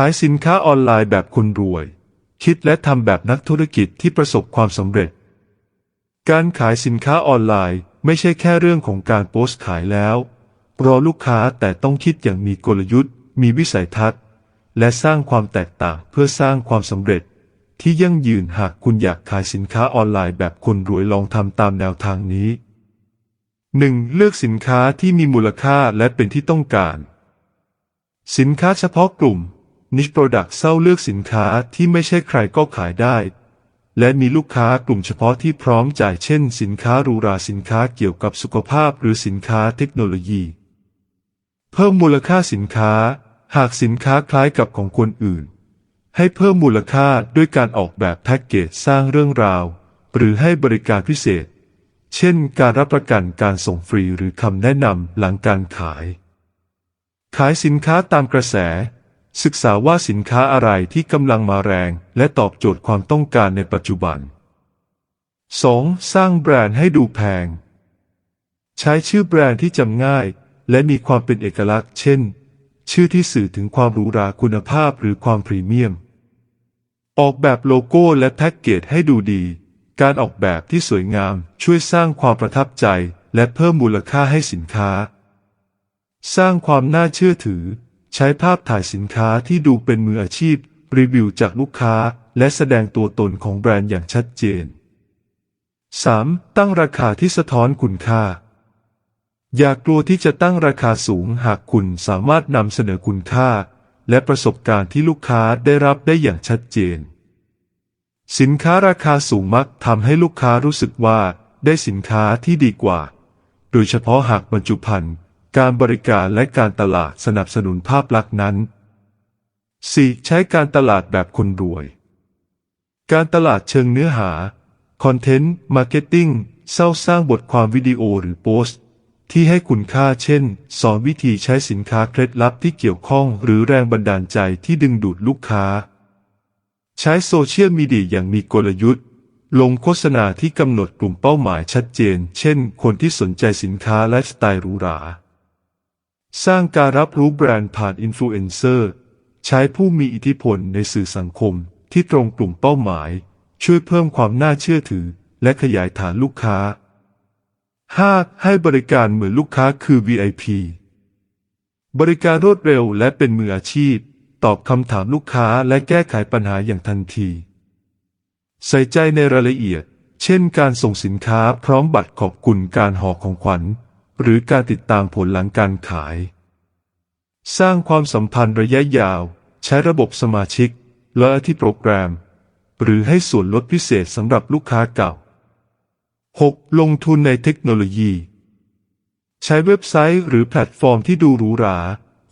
ขายสินค้าออนไลน์แบบคนรวย คิดและทำแบบนักธุรกิจที่ประสบความสำเร็จ การขายสินค้าออนไลน์ไม่ใช่แค่เรื่องของการโพสต์ขายแล้ว รอลูกค้าแต่ต้องคิดอย่างมีกลยุทธ์ มีวิสัยทัศน์ และสร้างความแตกต่างเพื่อสร้างความสำเร็จ ที่ยั่งยืนหากคุณอยากขายสินค้าออนไลน์แบบคนรวยลองทำตามแนวทางนี้ 1. เลือกสินค้าที่มีมูลค่าและเป็นที่ต้องการ สินค้าเฉพาะกลุ่ม niche product เศร้าเลือกสินค้าที่ไม่ใช่ใครก็ขายได้ และมีลูกค้ากลุ่มเฉพาะที่พร้อมจ่ายเช่น สินค้ารูราสินค้าเกี่ยวกับสุขภาพหรือสินค้าเทคโนโลยี เพิ่มมูลค่าสินค้า หากสินค้าคล้ายกับของคนอื่น ให้เพิ่มมูลค่าด้วยการออกแบบแพ็กเกจสร้างเรื่องราว หรือให้บริการพิเศษ เช่น การรับประกันการส่งฟรีหรือคำแนะนำหลังการขาย ขายสินค้าตามกระแส ศึกษาว่าสินค้าอะไรที่กำลังมาแรง และตอบโจทย์ความต้องการในปัจจุบัน 2. สร้างแบรนด์ให้ดูแพง ใช้ชื่อแบรนด์ที่จำง่าย และมีความเป็นเอกลักษณ์ เช่น ชื่อที่สื่อถึงความหรูหราคุณภาพหรือความพรีเมียม ออกแบบโลโก้และแพ็กเกจให้ดูดี การออกแบบที่สวยงามช่วยสร้างความประทับใจ และเพิ่มมูลค่าให้สินค้า สร้างความน่าเชื่อถือ ใช้ภาพถ่ายสินค้าที่ดูเป็นมืออาชีพ รีวิวจากลูกค้า และแสดงตัวตนของแบรนด์อย่างชัดเจน 3. ตั้งราคาที่สะท้อนคุณค่า อย่ากลัวที่จะตั้งราคาสูงหากคุณสามารถนำเสนอคุณค่า และประสบการณ์ที่ลูกค้าได้รับได้อย่างชัดเจน สินค้าราคาสูงมักทำให้ลูกค้ารู้สึกว่าได้สินค้าที่ดีกว่า โดยเฉพาะหากบรรจุภัณฑ์ การบริการและการตลาดสนับสนุนภาพลักษณ์นั้น 4. ใช้การตลาดแบบคนรวย การตลาดเชิงเนื้อหา คอนเทนต์ มาร์เก็ตติ้งเศร้าสร้างบทความวิดีโอหรือโพสต์ที่ให้คุณค่าเช่น สอนวิธีใช้สินค้าเคล็ดลับที่เกี่ยวข้องหรือแรงบันดาลใจที่ดึงดูดลูกค้า ใช้โซเชียลมีเดียอย่างมีกลยุทธ์ ลงโฆษณาที่กำหนดกลุ่มเป้าหมายชัดเจน เช่น คนที่สนใจสินค้าและสไตล์หรูหรา สร้างการรับรู้แบรนด์ผ่านอินฟลูเอนเซอร์ ใช้ผู้มีอิทธิพลในสื่อสังคมที่ตรงกลุ่มเป้าหมาย ช่วยเพิ่มความน่าเชื่อถือ และขยายฐานลูกค้า 5. ให้บริการเหมือนลูกค้าคือ VIP บริการรวดเร็วและเป็นมืออาชีพ ตอบคำถามลูกค้าและแก้ไขปัญหาอย่างทันที ใส่ใจในรายละเอียด เช่นการส่งสินค้าพร้อมบัตรขอบคุณการห่อของขวัญ หรือการติดตามผลหลังการขาย สร้างความสัมพันธ์ระยะยาว ใช้ระบบสมาชิก และที่โปรแกรม หรือให้ส่วนลดพิเศษสำหรับลูกค้าเก่า 6. ลงทุนในเทคโนโลยี ใช้เว็บไซต์หรือแพลตฟอร์มที่ดูหรูหรา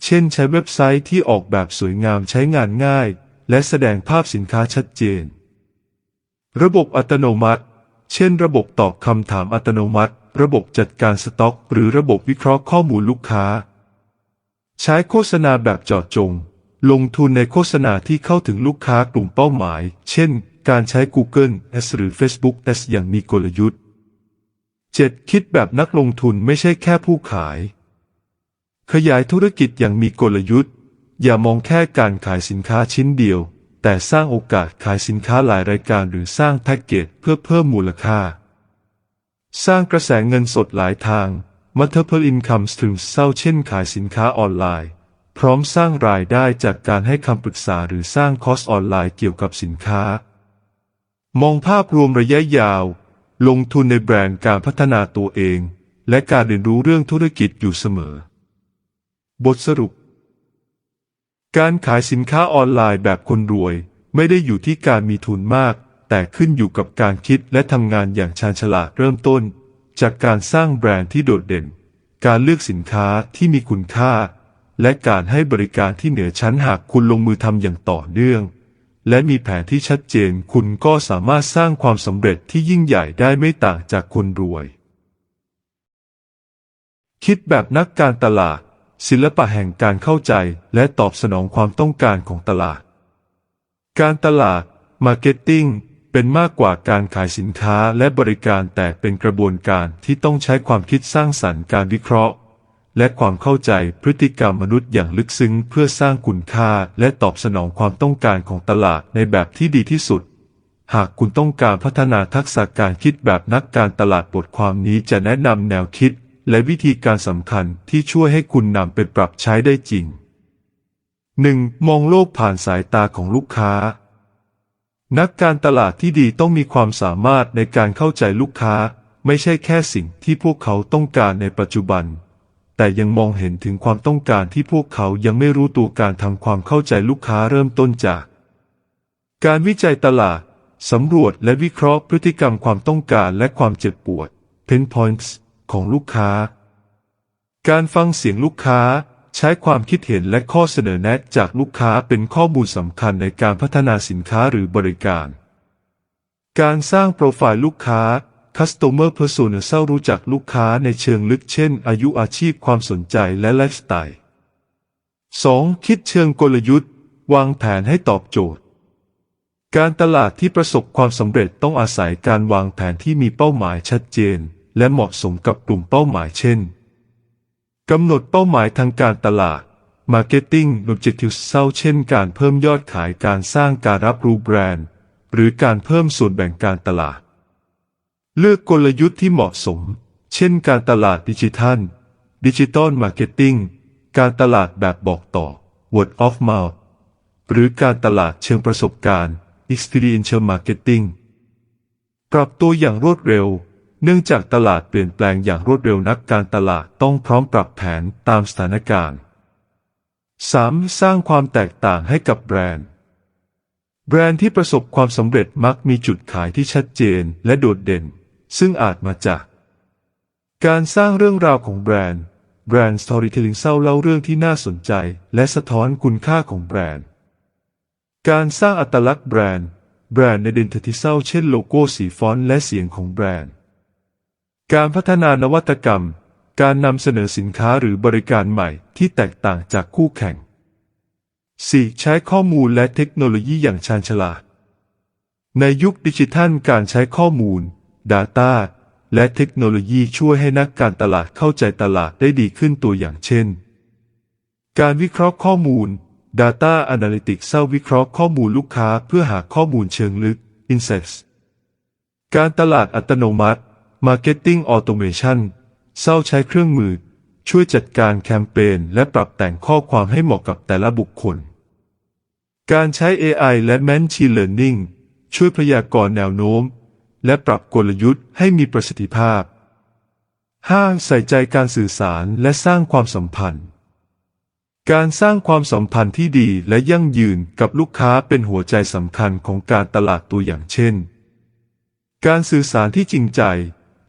เช่นใช้เว็บไซต์ที่ออกแบบสวยงามใช้งานง่าย และแสดงภาพสินค้าชัดเจน ระบบอัตโนมัติ เช่น ระบบตอบคำถามอัตโนมัติ ระบบจัดการสต็อก หรือระบบวิเคราะห์ข้อมูลลูกค้า ใช้โฆษณาแบบเจาะจง ลงทุนในโฆษณาที่เข้าถึงลูกค้ากลุ่มเป้าหมาย เช่น การใช้ Google Ads หรือ Facebook Ads อย่างมีกลยุทธ์ 7. คิดแบบนักลงทุนไม่ใช่แค่ผู้ขาย ขยายธุรกิจอย่างมีกลยุทธ์ อย่ามองแค่การขายสินค้าชิ้นเดียว แต่สร้างโอกาสขายสินค้าหลายรายการหรือสร้างแพ็กเกจเพื่อเพิ่มมูลค่า สร้างกระแสเงินสดหลายทาง multiple income streams เศร้าเช่นขายสินค้าออนไลน์ พร้อมสร้างรายได้จากการให้คำปรึกษาหรือสร้างคอร์สออนไลน์เกี่ยวกับสินค้า มองภาพรวมระยะยาว ลงทุนในแบรนด์การพัฒนาตัวเอง และการเรียนรู้เรื่องธุรกิจอยู่เสมอ บทสรุป การขายสินค้าออนไลน์แบบคนรวย ไม่ได้อยู่ที่การมีทุนมาก แต่ขึ้นอยู่กับการคิดและทำงานอย่างชาญฉลาดเริ่มต้น จากการสร้างแบรนด์ที่โดดเด่น การเลือกสินค้าที่มีคุณค่า และการให้บริการที่เหนือชั้นหากคุณลงมือทำอย่างต่อเนื่อง และมีแผนที่ชัดเจนคุณก็สามารถสร้างความสำเร็จที่ยิ่งใหญ่ได้ไม่ต่างจากคนรวย คิดแบบนักการตลาด ศิลปะแห่งการเข้าใจและตอบสนองความต้องการของตลาด การตลาดมาร์เก็ตติ้งเป็นมากกว่าการขายสินค้าและบริการแต่เป็นกระบวนการที่ต้องใช้ความคิดสร้างสรรค์การวิเคราะห์ และความเข้าใจพฤติกรรมมนุษย์อย่างลึกซึ้งเพื่อสร้างคุณค่าและตอบสนองความต้องการของตลาดในแบบที่ดีที่สุด หากคุณต้องการพัฒนาทักษะการคิดแบบนักการตลาดบทความนี้จะแนะนำแนวคิด และวิธีการสำคัญที่ช่วยให้คุณนำไปปรับใช้ได้จริง 1. มองโลกผ่านสายตาของลูกค้า นักการตลาดที่ดีต้องมีความสามารถในการเข้าใจลูกค้า ไม่ใช่แค่สิ่งที่พวกเขาต้องการในปัจจุบัน แต่ยังมองเห็นถึงความต้องการที่พวกเขายังไม่รู้ตัวการทำความเข้าใจลูกค้าเริ่มต้นจาก การวิจัยตลาดสำรวจและวิเคราะห์พฤติกรรมความต้องการและความเจ็บปวด pain points ของลูกค้า การฟังเสียงลูกค้าใช้ความคิดเห็นและข้อเสนอแนะจากลูกค้าเป็นข้อมูลสำคัญในการพัฒนาสินค้าหรือบริการ การสร้างโปรไฟล์ลูกค้า Customer Persona เศร้ารู้จักลูกค้าในเชิงลึกเช่น อายุอาชีพความสนใจและไลฟ์สไตล์ 2. คิดเชิงกลยุทธ์ วางแผนให้ตอบโจทย์ การตลาดที่ประสบความสำเร็จต้องอาศัยการวางแผนที่มีเป้าหมายชัดเจน และเหมาะสมกับกลุ่มเป้าหมายเช่นกำหนดเป้าหมายทางการตลาด Marketing Objectives เศร้าเช่นการเพิ่มยอดขายการสร้างการรับรู้แบรนด์ หรือการเพิ่มส่วนแบ่งการตลาด เลือกกลยุทธ์ที่เหมาะสม เช่นการตลาดดิจิทัลดิจิตอลมาร์เก็ตติ้งการตลาดแบบบอกต่อ word of mouth หรือการตลาดเชิงประสบการณ์ experiential marketing ปรับตัวอย่างรวดเร็ว เนื่องจากตลาดเปลี่ยนแปลงอย่างรวดเร็วนักการตลาดต้องพร้อมปรับแผนตามสถานการณ์ 3. สร้างความแตกต่างให้กับแบรนด์ แบรนด์ที่ประสบความสำเร็จมักมีจุดขายที่ชัดเจนและโดดเด่น ซึ่งอาจมาจาก การสร้างเรื่องราวของแบรนด์ แบรนด์ storytelling เศร้าเล่าเรื่องที่น่าสนใจ และสะท้อนคุณค่าของแบรนด์ การสร้างอัตลักษณ์แบรนด์ แบรนด์ในเดนทิเศร้าเช่นโลโก้สีฟอนต์และเสียงของแบรนด์ การพัฒนานวัตกรรม การนำเสนอสินค้าหรือบริการใหม่ที่แตกต่างจากคู่แข่ง 4. ใช้ข้อมูลและเทคโนโลยีอย่างชาญฉลาด ในยุคดิจิทัลการใช้ข้อมูล Data และเทคโนโลยีช่วยให้นักการตลาดเข้าใจตลาดได้ดีขึ้นตัวอย่างเช่น การวิเคราะห์ข้อมูล Data Analytics เร้าวิเคราะห์ข้อมูลลูกค้าเพื่อหาข้อมูลเชิงลึก Insights การตลาดอัตโนมัติ Marketing Automation เศร้าใช้เครื่องมือ ช่วยจัดการแคมเปญและปรับแต่งข้อความให้เหมาะกับแต่ละบุคคล การใช้ AI และ Machine Learning ช่วยพยากรณ์แนวโน้ม และปรับกลยุทธ์ให้มีประสิทธิภาพ 5. ใส่ใจการสื่อสารและสร้างความสัมพันธ์ การสร้างความสัมพันธ์ที่ดีและยั่งยืนกับลูกค้าเป็นหัวใจสำคัญของการตลาดตัวอย่างเช่น การสื่อสารที่จริงใจ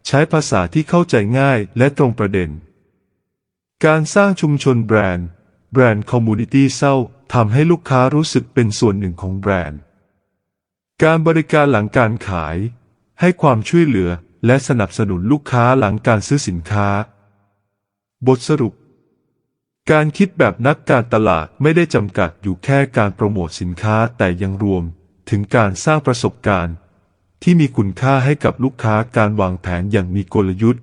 ใช้ภาษาที่เข้าใจง่ายและตรงประเด็น การสร้างชุมชนแบรนด์ แบรนด์คอมมูนิตี้เศร้าทำให้ลูกค้ารู้สึกเป็นส่วนหนึ่งของแบรนด์ การบริการหลังการขาย ให้ความช่วยเหลือและสนับสนุนลูกค้าหลังการซื้อสินค้า บทสรุป การคิดแบบนักการตลาดไม่ได้จำกัดอยู่แค่การโปรโมทสินค้าแต่ยังรวมถึงการสร้างประสบการณ์ ที่มีคุณค่าให้กับลูกค้าการวางแผนอย่างมีกลยุทธ์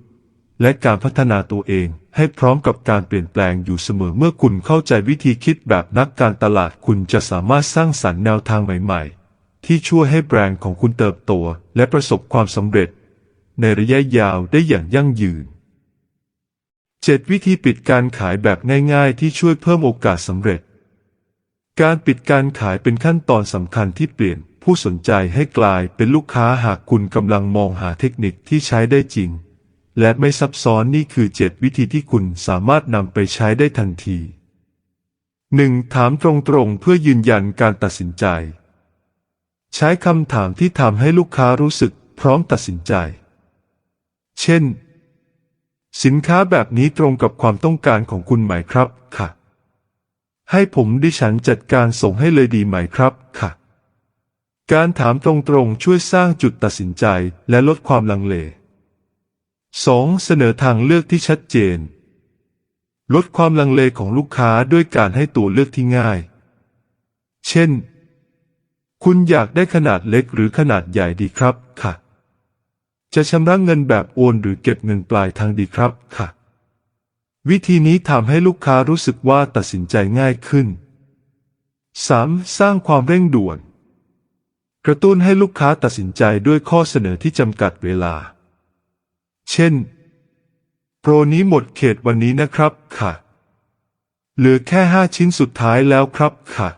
และการพัฒนาตัวเองให้พร้อมกับการเปลี่ยนแปลงอยู่เสมอเมื่อคุณเข้าใจวิธีคิดแบบนักการตลาดคุณจะสามารถสร้างสรรค์แนวทางใหม่ ๆ ที่ช่วยให้แบรนด์ของคุณเติบโตและประสบความสำเร็จ ในระยะยาวได้อย่างยั่งยืน 7. วิธีปิดการขายแบบง่าย ๆ ที่ช่วยเพิ่มโอกาสสำเร็จ การปิดการขายเป็นขั้นตอนสำคัญที่เปลี่ยน ผู้สนใจให้กลายเป็นลูกค้าหากคุณกำลังมองหาเทคนิคที่ใช้ได้จริง และไม่ซับซ้อนนี่คือ 7 วิธีที่คุณสามารถนำไปใช้ได้ทันที 1. ถามตรงๆ เพื่อยืนยันการตัดสินใจ ใช้คำถามที่ทำให้ลูกค้ารู้สึกพร้อมตัดสินใจ เช่น สินค้าแบบนี้ตรงกับความต้องการของคุณไหมครับ ค่ะ ให้ผมดิฉันจัดการส่งให้เลยดีไหมครับ ค่ะ การถามตรงๆช่วยสร้างจุดตัดสินใจและลดความลังเล 2. เสนอทางเลือกที่ชัดเจน ลดความลังเลของลูกค้าด้วยการให้ตัวเลือกที่ง่าย เช่น คุณอยากได้ขนาดเล็กหรือขนาดใหญ่ดีครับ ค่ะ จะชำระเงินแบบโอนหรือเก็บเงินปลายทางดีครับ ค่ะ วิธีนี้ทำให้ลูกค้ารู้สึกว่าตัดสินใจง่ายขึ้น 3. สร้างความเร่งด่วน กระตุ้นให้ลูกค้าตัดสินใจด้วยข้อเสนอที่จำกัดเวลา เช่น โปรนี้หมดเขตวันนี้นะครับค่ะ เหลือแค่ห้าชิ้นสุดท้ายแล้วครับค่ะ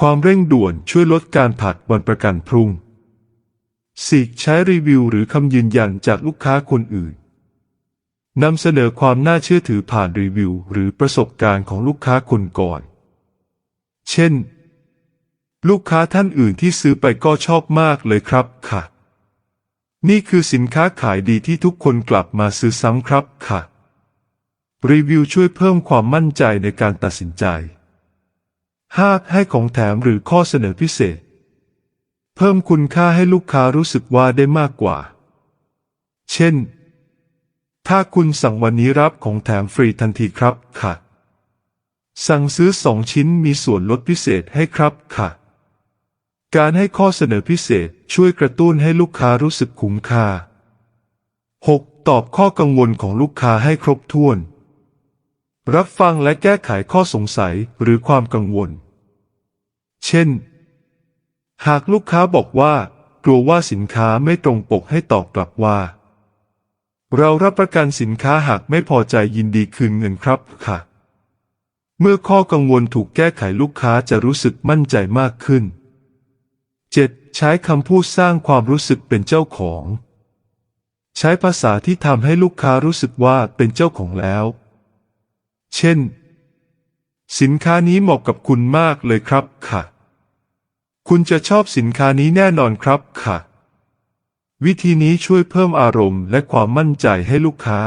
ความเร่งด่วนช่วยลดการผัดวันประกันพรุ่ง 4. ใช้รีวิวหรือคำยืนยันจากลูกค้าคนอื่นนำเสนอความน่าเชื่อถือผ่านรีวิวหรือประสบการณ์ของลูกค้าคนก่อน เช่น ลูกค้าท่านอื่นที่ซื้อไปก็ชอบมากเลยครับค่ะ นี่คือสินค้าขายดีที่ทุกคนกลับมาซื้อซ้ำครับค่ะ รีวิวช่วยเพิ่มความมั่นใจในการตัดสินใจ 5. ให้ของแถมหรือข้อเสนอพิเศษ เพิ่มคุณค่าให้ลูกค้ารู้สึกว่าได้มากกว่า เช่น ถ้าคุณสั่งวันนี้รับของแถมฟรีทันทีครับค่ะ สั่งซื้อสองชิ้นมีส่วนลดพิเศษให้ครับค่ะ การให้ข้อเสนอพิเศษช่วยกระตุ้นให้ลูกค้ารู้สึกคุ้มค่า 6. ตอบข้อกังวลของลูกค้าให้ครบถ้วน รับฟังและแก้ไขข้อสงสัยหรือความกังวล เช่น หากลูกค้าบอกว่า กลัวว่าสินค้าไม่ตรงปกให้ตอบกลับว่า เรารับประกันสินค้าหากไม่พอใจยินดีคืนเงินครับค่ะ เมื่อข้อกังวลถูกแก้ไขลูกค้าจะรู้สึกมั่นใจมากขึ้น 7. ใช้คำพูดสร้างความรู้สึกเป็นเจ้าของ ใช้ภาษาที่ทำให้ลูกค้ารู้สึกว่าเป็นเจ้าของแล้ว เช่น สินค้านี้เหมาะกับคุณมากเลยครับค่ะ คุณจะชอบสินค้านี้แน่นอนครับค่ะ วิธีนี้ช่วยเพิ่มอารมณ์และความมั่นใจให้ลูกค้า